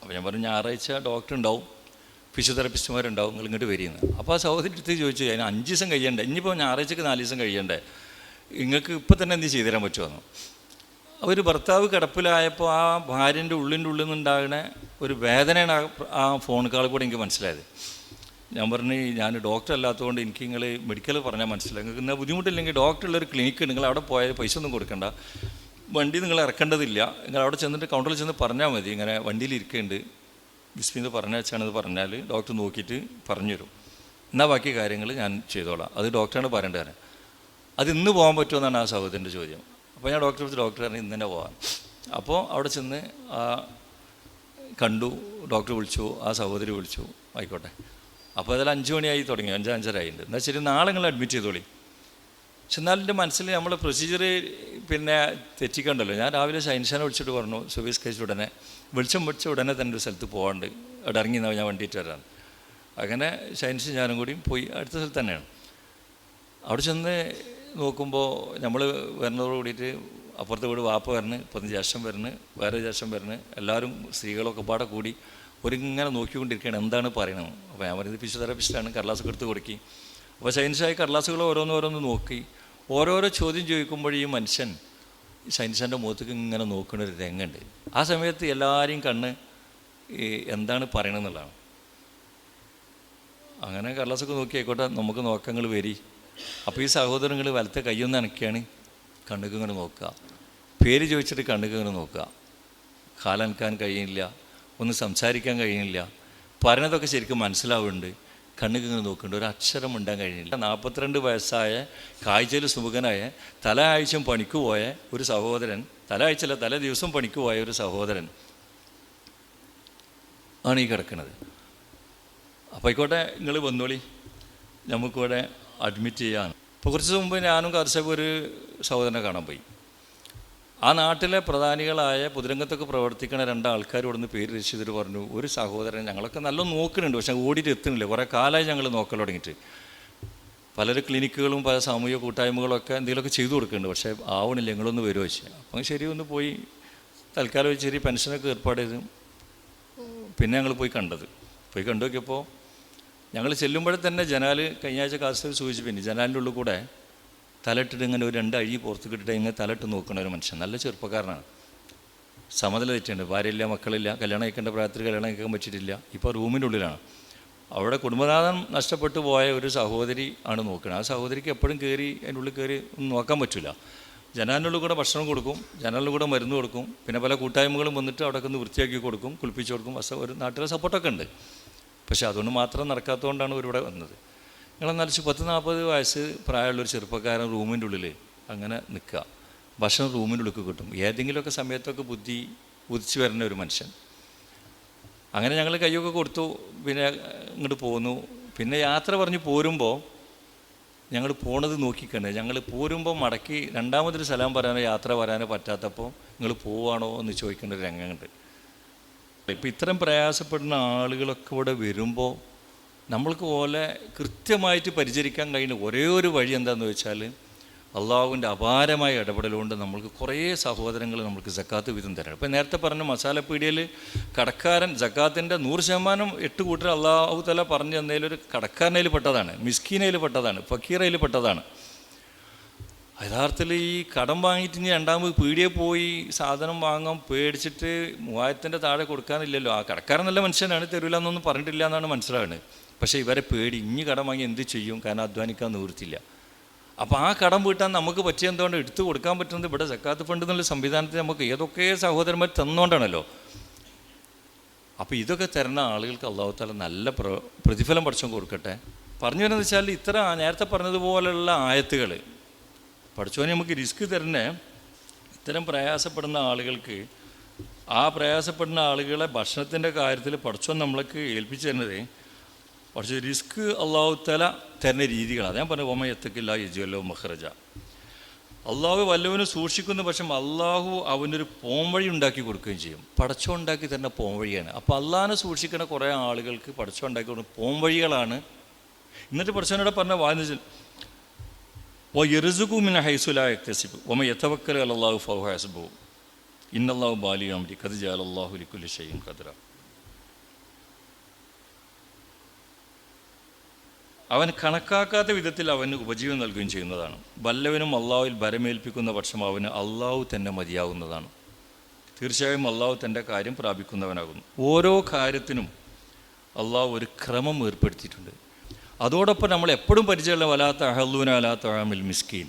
അപ്പോൾ ഞാൻ പറഞ്ഞു ഞായറാഴ്ച ഡോക്ടർ ഉണ്ടാവും ഫിസിയോതെറാപ്പിസ്റ്റുമാരുണ്ടാവും നിങ്ങൾ ഇങ്ങോട്ട് വരികയെന്ന് അപ്പോൾ ആ സഹോദരി അടുത്ത് ചോദിച്ചു അതിന് അഞ്ച് ദിവസം കഴിയണ്ടേ? ഇനിയിപ്പോൾ ഞായറാഴ്ചക്ക് നാല് ദിവസം കഴിയണ്ടേ? നിങ്ങൾക്ക് ഇപ്പം തന്നെ എന്ത് ചെയ്തു തരാൻ പറ്റുമെന്ന് അവർ ഭർത്താവ് കിടപ്പിലായപ്പോൾ ആ ഭാര്യന്റെ ഉള്ളിന്റെ ഉള്ളിൽ നിന്നുണ്ടാകുന്ന ഒരു വേദനയാണ് ആ ഫോൺ കാൾ കൂടെ എനിക്ക് മനസ്സിലായത്. ഞാൻ പറഞ്ഞു ഞാൻ ഡോക്ടർ അല്ലാത്തതുകൊണ്ട് എനിക്ക് നിങ്ങൾ മെഡിക്കൽ പറഞ്ഞാൽ മനസ്സിലായി നിങ്ങൾക്ക് എന്നാൽ ബുദ്ധിമുട്ടില്ലെങ്കിൽ ഡോക്ടറുള്ളൊരു ക്ലിനിക്ക് നിങ്ങൾ അവിടെ പോയാൽ പൈസ ഒന്നും കൊടുക്കണ്ട. വണ്ടി നിങ്ങൾ ഇറക്കേണ്ടതില്ല. നിങ്ങൾ അവിടെ ചെന്നിട്ട് കൗണ്ടറിൽ ചെന്ന് പറഞ്ഞാൽ മതി. ഇങ്ങനെ വണ്ടിയിൽ ഇരിക്കുന്നുണ്ട് ബിസ്മിന്ന് പറഞ്ഞ വെച്ചാണെന്ന് പറഞ്ഞാൽ ഡോക്ടർ നോക്കിയിട്ട് പറഞ്ഞു തരും എന്നാൽ ബാക്കി കാര്യങ്ങൾ ഞാൻ ചെയ്തോളാം. അത് ഡോക്ടറാണ് പറയേണ്ടത് അത് ഇന്ന് പോകാൻ പറ്റുമെന്നാണ് ആ സഹോദരന്റെ ചോദ്യം. അപ്പോൾ ഞാൻ ഡോക്ടറെ വിളിച്ച് ഡോക്ടർ പറഞ്ഞു ഇന്ന് തന്നെ പോകാം അപ്പോൾ അവിടെ ചെന്ന് കണ്ടു ഡോക്ടർ വിളിച്ചു ആ സഹോദരി വിളിച്ചു. ആയിക്കോട്ടെ. അപ്പോൾ അതിൽ അഞ്ച് മണിയായി തുടങ്ങി അഞ്ച് അഞ്ചര ആയിട്ടുണ്ട്. എന്നാൽ ശരി നാളെ നിങ്ങൾ അഡ്മിറ്റ് ചെയ്തോളി. പക്ഷെ എന്നാൽ എന്റെ മനസ്സിൽ നമ്മൾ പ്രൊസീജിയർ പിന്നെ തെറ്റിക്കണ്ടല്ലോ. ഞാൻ രാവിലെ ഷൈൻഷാനെ വിളിച്ചിട്ട് പറഞ്ഞു സുബീസ് കഴിച്ച ഉടനെ. വിളിച്ചും വിളിച്ച ഉടനെ തന്നെ ഒരു സ്ഥലത്ത് പോകാണ്ട് അവിടെ ഇറങ്ങി ഞാൻ വണ്ടിയിട്ട് വരാൻ അങ്ങനെ ഷൈൻസ് ഞാനും കൂടിയും പോയി അടുത്ത സ്ഥലത്ത് തന്നെയാണ്. അവിടെ ചെന്ന് നോക്കുമ്പോൾ നമ്മൾ വരുന്നതോട് കൂടിയിട്ട് അപ്പുറത്തെ വീട് വാപ്പ വരണ് ഇപ്പം ജ്യേഷ്ഠം വരണ് വേറെ ജ്യേഷ്ഠം വരണ് എല്ലാവരും സ്ത്രീകളൊക്കെ പാടെ കൂടി ഒരിങ്ങനെ നോക്കിക്കൊണ്ടിരിക്കുകയാണ്. എന്താണ് പറയണത്? അപ്പോൾ ഞാൻ പറയുന്നത് ഫിസിയോതെറാപ്പിസ്റ്റാണ് കടലാസൊക്കെ എടുത്ത് കൊടുക്കി. അപ്പോൾ സയൻസായി കടലാസുകൾ ഓരോന്നോരോന്ന് നോക്കി. ഓരോരോ ചോദ്യം ചോദിക്കുമ്പോൾ ഈ മനുഷ്യൻ സയൻസിന്റെ മുഖത്തേക്ക് ഇങ്ങനെ നോക്കുന്ന ഒരു രംഗമുണ്ട്. ആ സമയത്ത് എല്ലാവരെയും കണ്ണ് എന്താണ് പറയണമെന്നുള്ളതാണ് അങ്ങനെ കടലാസൊക്കെ നോക്കിയായിക്കോട്ടെ നമുക്ക് നോക്കങ്ങൾ വരി. അപ്പോൾ ഈ സഹോദരങ്ങൾ വലത്തെ കൈയൊന്ന് അനക്കുകയാണ് കണ്ണുക്ക് ഇങ്ങനെ നോക്കുക. പേര് ചോദിച്ചിട്ട് കണ്ണുക്ക് ഇങ്ങനെ നോക്കുക. കാലനക്കാൻ കഴിയില്ല ഒന്ന് സംസാരിക്കാൻ കഴിയുന്നില്ല. പറഞ്ഞതൊക്കെ ശരിക്കും മനസ്സിലാവുന്നുണ്ട്. കണ്ണുക്ക് ഇങ്ങനെ നോക്കുന്നുണ്ട്. ഒരു അക്ഷരം ഉണ്ടാൻ കഴിയുന്നില്ല. നാൽപ്പത്തിരണ്ട് വയസ്സായ കാഴ്ചയിൽ സുമുഖനായ തല ആഴ്ചയും പണിക്ക് പോയ ഒരു സഹോദരൻ തല ആഴ്ചയില്ല തല ദിവസം പണിക്ക് പോയ ഒരു സഹോദരൻ ആണ് ഈ കിടക്കുന്നത്. അപ്പോൾ ആയിക്കോട്ടെ നിങ്ങൾ വന്നോളി. നമുക്കിവിടെ അഡ്മിറ്റ് ചെയ്യാൻ അപ്പോൾ കുറച്ച് മുമ്പ് ഞാനും കർഷക ഒരു സഹോദരനെ കാണാൻ പോയി. ആ നാട്ടിലെ പ്രധാനികളായ പൊതുരംഗത്തൊക്കെ പ്രവർത്തിക്കുന്ന രണ്ടാൾക്കാർ ഇവിടുന്ന് പേര് രക്ഷിച്ചിട്ട് പറഞ്ഞു ഒരു സഹോദരൻ ഞങ്ങളൊക്കെ നല്ല നോക്കുന്നുണ്ട് പക്ഷേ ഓടിയിട്ട് എത്തുന്നില്ല. കുറേ കാലമായി ഞങ്ങൾ നോക്കൽ തുടങ്ങിയിട്ട്. പലരും ക്ലിനിക്കുകളും പല സാമൂഹിക കൂട്ടായ്മകളൊക്കെ എന്തെങ്കിലുമൊക്കെ ചെയ്തു കൊടുക്കുന്നുണ്ട് പക്ഷേ ആവണില്ല ഞങ്ങളൊന്ന് വരുമോ വെച്ചാൽ അപ്പം ശരി ഒന്ന് പോയി. തൽക്കാലം ഒരു ചെറിയ പെൻഷനൊക്കെ ഏർപ്പാട് ചെയ്തു പിന്നെ ഞങ്ങൾ പോയി കണ്ടത്. പോയി കണ്ടു നോക്കിയപ്പോൾ ഞങ്ങൾ ചെല്ലുമ്പോഴേ തന്നെ ജനാൽ കഴിഞ്ഞ ആഴ്ച കാസർഗോഡ് പിന്നെ ജനാലിന്റെ ഉള്ളിൽ കൂടെ തലയിട്ടിട്ട് ഇങ്ങനെ ഒരു രണ്ട് അഴി പുറത്ത് കിട്ടിട്ട് ഇങ്ങനെ തലട്ട് നോക്കുന്ന ഒരു മനുഷ്യൻ. നല്ല ചെറുപ്പക്കാരനാണ്. സമനില തെറ്റുണ്ട് ഭാര്യയില്ല മക്കളില്ല കല്യാണം കഴിക്കേണ്ട പ്രായത്തിൽ കല്യാണം കഴിക്കാൻ പറ്റിയിട്ടില്ല. ഇപ്പോൾ റൂമിന്റെ ഉള്ളിലാണ്. അവിടെ കുടുംബനാഥം നഷ്ടപ്പെട്ടു പോയ ഒരു സഹോദരി ആണ് നോക്കുന്നത് ആ സഹോദരിക്ക് എപ്പോഴും കയറി അതിന്റെ ഉള്ളിൽ കയറി നോക്കാൻ പറ്റില്ല ജനാലിനുള്ളിൽ കൂടെ ഭക്ഷണം കൊടുക്കും. ജനാലിനുള്ളിൽ കൂടെ മരുന്ന് കൊടുക്കും. പിന്നെ പല കൂട്ടായ്മകളും വന്നിട്ട് അവിടെ ഒന്ന് വൃത്തിയാക്കി കൊടുക്കും കുളിപ്പിച്ച് കൊടുക്കും. വസ ഒരു നാട്ടിലെ സപ്പോർട്ടൊക്കെ ഉണ്ട്. പക്ഷേ അതുകൊണ്ട് മാത്രം നടക്കാത്തതുകൊണ്ടാണ് ഇവരിവിടെ വന്നത്. നിങ്ങളെന്നാലും പത്ത് നാൽപ്പത് വയസ്സ് പ്രായമുള്ളൊരു ചെറുപ്പക്കാരൻ റൂമിന്റെ ഉള്ളിൽ അങ്ങനെ നിൽക്കുക ഭക്ഷണം റൂമിന്റെ ഉള്ളിൽ കിട്ടും. ഏതെങ്കിലുമൊക്കെ സമയത്തൊക്കെ ബുദ്ധി ഉദിച്ചു വരുന്ന ഒരു മനുഷ്യൻ. അങ്ങനെ ഞങ്ങൾ കൈയൊക്കെ കൊടുത്തു പിന്നെ ഇങ്ങോട്ട് പോന്നു. പിന്നെ യാത്ര പറഞ്ഞ് പോരുമ്പോൾ ഞങ്ങൾ പോണത് നോക്കിക്കണ്ടേ ഞങ്ങൾ പോരുമ്പോൾ മടക്കി രണ്ടാമതൊരു സ്ഥലം പറയാനോ യാത്ര പറയാനോ പറ്റാത്തപ്പോൾ നിങ്ങൾ പോവാണോ എന്ന് ചോദിക്കേണ്ട ഒരു രംഗമുണ്ട് ഇപ്പം ഇത്തരം പ്രയാസപ്പെടുന്ന ആളുകളൊക്കെ ഇവിടെ വരുമ്പോൾ നമ്മൾക്ക് പോലെ കൃത്യമായിട്ട് പരിചരിക്കാൻ കഴിയുന്ന ഒരേ ഒരു വഴി എന്താണെന്ന് വെച്ചാൽ അള്ളാഹുവിന്റെ അപാരമായ ഇടപെടലുകൊണ്ട് നമ്മൾക്ക് കുറേ സഹോദരങ്ങൾ നമുക്ക് ജക്കാത്ത് വിധം തരണം ഇപ്പം നേരത്തെ പറഞ്ഞ മസാലപ്പീടിയയിൽ കടക്കാരൻ ജക്കാത്തിന്റെ നൂറ് ശതമാനം എട്ട് കൂട്ടർ അള്ളാഹു തല പറഞ്ഞു തന്നതിലൊരു കടക്കാരനയിൽ പെട്ടതാണ് മിസ്കീനയിൽ പെട്ടതാണ് ഫക്കീറയിൽ പെട്ടതാണ്. യഥാർത്ഥത്തിൽ ഈ കടം വാങ്ങിയിട്ട് ഇനി രണ്ടാമത് പീടിയെ പോയി സാധനം വാങ്ങാൻ പേടിച്ചിട്ട് മൂവായിരത്തിന്റെ താഴെ കൊടുക്കാനില്ലല്ലോ. ആ കടക്കാരൻ നല്ല മനുഷ്യനാണ് തരൂല എന്നൊന്നും പറഞ്ഞിട്ടില്ല എന്നാണ് മനസ്സിലാവുന്നത് പക്ഷേ ഇവരെ പേടി ഇനി കടം വാങ്ങി എന്ത് ചെയ്യും? കാരണം അധ്വാനിക്കാൻ നിവൃത്തില്ല അപ്പോൾ ആ കടം വീട്ടാൻ നമുക്ക് പറ്റിയ എന്തുകൊണ്ട് എടുത്തു കൊടുക്കാൻ പറ്റുന്നത്? ഇവിടെ സക്കാത്ത് ഫണ്ട് എന്നുള്ള സംവിധാനത്തിൽ നമുക്ക് ഏതൊക്കെ സഹോദരന്മാർ തന്നുകൊണ്ടാണല്ലോ അപ്പോൾ ഇതൊക്കെ തരുന്ന ആളുകൾക്ക് അള്ളാഹുത്താല നല്ല പ്ര പ്രതിഫലം പഠിച്ചും കൊടുക്കട്ടെ. പറഞ്ഞു വരുന്നത് വെച്ചാൽ ഇത്ര നേരത്തെ പറഞ്ഞതുപോലെയുള്ള ആയത്തുകൾ പഠിച്ചോനെ നമുക്ക് റിസ്ക് തരുന്നേ ഇത്തരം പ്രയാസപ്പെടുന്ന ആളുകൾക്ക് ആ പ്രയാസപ്പെടുന്ന ആളുകളെ ഭക്ഷണത്തിന്റെ കാര്യത്തിൽ പഠിച്ചോ നമ്മൾക്ക് ഏൽപ്പിച്ചു തരുന്നത് പക്ഷേ റിസ്ക് അള്ളാഹു തല തരുന്ന രീതികളാണ്. ഞാൻ പറഞ്ഞു ഓമ എത്തക്കില്ല യജുവല്ലോ മഹ്റജ അള്ളാഹു വല്ലവനും സൂക്ഷിക്കുന്ന പക്ഷം അള്ളാഹു അവനൊരു പോംവഴി ഉണ്ടാക്കി കൊടുക്കുകയും ചെയ്യും. പടച്ചോ ഉണ്ടാക്കി തരുന്ന പോംവഴിയാണ് അപ്പോൾ അള്ളാഹിനെ സൂക്ഷിക്കുന്ന കുറേ ആളുകൾക്ക് പടച്ചോ ഉണ്ടാക്കി കൊടുക്കുന്ന പോംവഴികളാണ് എന്നിട്ട് പടച്ചോനോട് പറഞ്ഞ വായന വയറുസുഖുമിന ഹൈസുല എക്തസിബ് ഒമ യഥവക്കൽ അലല്ലാഹു ഫൗ ഹാസ്ബു ഇന്നല്ലാഹു ബാലി അമരി കത് ജാലല്ലാഹു ലിക്കുലി ഷെയ്യും കതിര അവൻ കണക്കാക്കാത്ത വിധത്തിൽ അവന് ഉപജീവനം നൽകുകയും ചെയ്യുന്നതാണ്. വല്ലവനും അള്ളാഹുവിൽ ഭരമേൽപ്പിക്കുന്ന പക്ഷം അവന് അള്ളാഹു തന്നെ മതിയാവുന്നതാണ്. തീർച്ചയായും അള്ളാഹു തന്റെ കാര്യം പ്രാപിക്കുന്നവനാകുന്നു. ഓരോ കാര്യത്തിനും അള്ളാഹു ഒരു ക്രമം ഏർപ്പെടുത്തിയിട്ടുണ്ട്. അതോടൊപ്പം നമ്മൾ എപ്പോഴും പരിചയമുള്ള വലാത്ത അഹല്ലൂന അലാത്ത അഹമിൽ മിസ്കീൻ.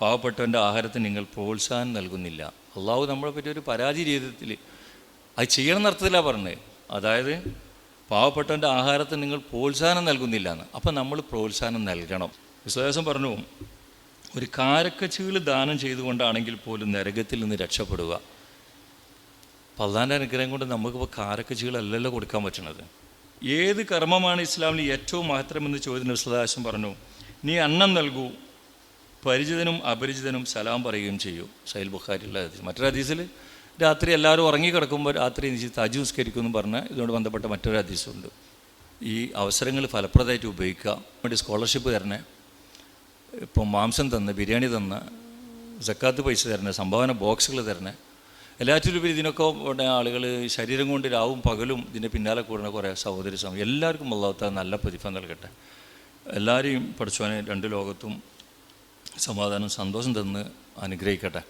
പാവപ്പെട്ടവന്റെ ആഹാരത്തിന് നിങ്ങൾ പ്രോത്സാഹനം നൽകുന്നില്ല. അള്ളാഹു നമ്മളെ പറ്റി ഒരു പരാതി ജീവിതത്തിൽ അത് ചെയ്യണം എന്നർത്ഥത്തിലാണ് പറഞ്ഞത്. അതായത് പാവപ്പെട്ടവന്റെ ആഹാരത്തിന് നിങ്ങൾ പ്രോത്സാഹനം നൽകുന്നില്ല എന്ന്. അപ്പം നമ്മൾ പ്രോത്സാഹനം നൽകണം. വിശ്വാസം പറഞ്ഞു ഒരു കാരക്കച്ചീൾ ദാനം ചെയ്തുകൊണ്ടാണെങ്കിൽ പോലും നരകത്തിൽ നിന്ന് രക്ഷപ്പെടുക. പള്ളാന്റെ അനുഗ്രഹം കൊണ്ട് നമുക്കിപ്പോൾ കാരക്കച്ചീളല്ലല്ലോ കൊടുക്കാൻ പറ്റണത്. ഏത് കർമ്മമാണ് ഇസ്ലാമിൽ ഏറ്റവും മഹത്തരമെന്ന് ചോദ്യത്തിന് വിശദാശം പറഞ്ഞു. നീ അന്നം നൽകൂ പരിചിതനും അപരിചിതനും സലാം പറയുകയും ചെയ്യൂ. സൈൽ ബുഖാരിയുള്ള ഹദീസ്. മറ്റൊരു ഹദീസിൽ രാത്രി എല്ലാവരും ഉറങ്ങിക്കിടക്കുമ്പോൾ രാത്രി എനിക്ക് തജു നിസ്കരിക്കുമെന്ന് പറഞ്ഞ ഇതുകൊണ്ട് ബന്ധപ്പെട്ട മറ്റൊരു ഹദീസുണ്ട്. ഈ അവസരങ്ങൾ ഫലപ്രദമായിട്ട് ഉപയോഗിക്കുക. വേണ്ടി സ്കോളർഷിപ്പ് തരണേ ഇപ്പം മാംസം തന്ന് ബിരിയാണി തന്ന് സക്കാത്ത് പൈസ തരണേ സംഭാവന ബോക്സുകൾ തരണേ എല്ലാറ്റിലും ഉപരി ഇതിനൊക്കെ ഉടനെ ആളുകൾ ശരീരം കൊണ്ട് രാവും പകലും ഇതിന്റെ പിന്നാലെ കൂടുന്ന കുറേ സഹോദരി സമയം എല്ലാവർക്കും അള്ളാഹത്ത നല്ല പ്രതിഫലം നൽകട്ടെ. എല്ലാവരെയും പഠിച്ചവനെ രണ്ട് ലോകത്തും സമാധാനം സന്തോഷം തന്ന് അനുഗ്രഹിക്കട്ടെ.